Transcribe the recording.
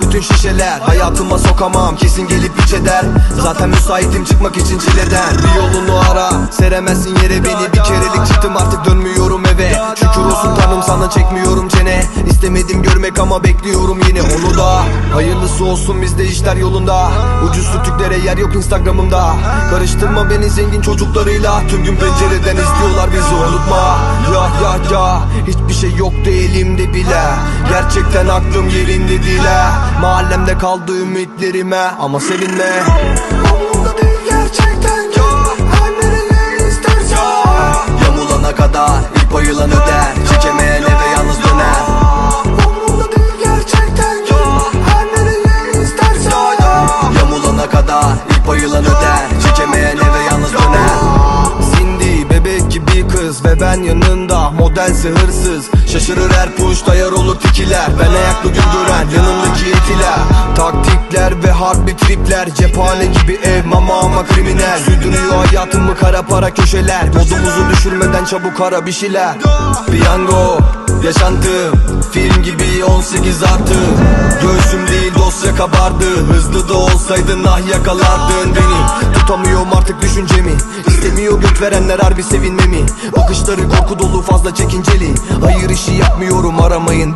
bütün şişeler. Hayatıma sokamam kesin gelip iç eder. Zaten müsaitim çıkmak için çileden. Bir yolunu ara seremezsin yere beni. Bir kerelik çıktım artık dönmüyorum eve. Şükür olsun tanrım sana çekmiyorum İstemedim görmek ama bekliyorum yine onu da. Hayırlısı olsun bizde işler yolunda. Ucuz sütüklere yer yok instagramımda. Karıştırma beni zengin çocuklarıyla. Tüm gün pencereden izliyorlar bizi unutma. Ya ya ya. Hiçbir şey yoktu elimde bile. Gerçekten aklım yerinde ha. Mahallemde kaldı ümitlerime ama sevinme. Umurumda değil ben yanında. Modelse hırsız. Şaşırır her push dayar olur tikiler Ben ayaklı gün gören yanımdaki etiler Taktikler ve harbi tripler. Cephane gibi ev mama ama kriminal. Sürdürüyor hayatımı kara para köşeler. Modumuzu düşürmeden çabuk ara bir şeyler. Piyango yaşantım. Film gibi 18 artı. Göğsüm değil dosya kabardı. Hızlı da olsaydın ah yakalardın beni. Tutamıyorum artık düşüncemi Göt verenler harbi sevinmemi. Bakışları korku dolu fazla çekinceli. Hayır işi yapmıyorum aramayın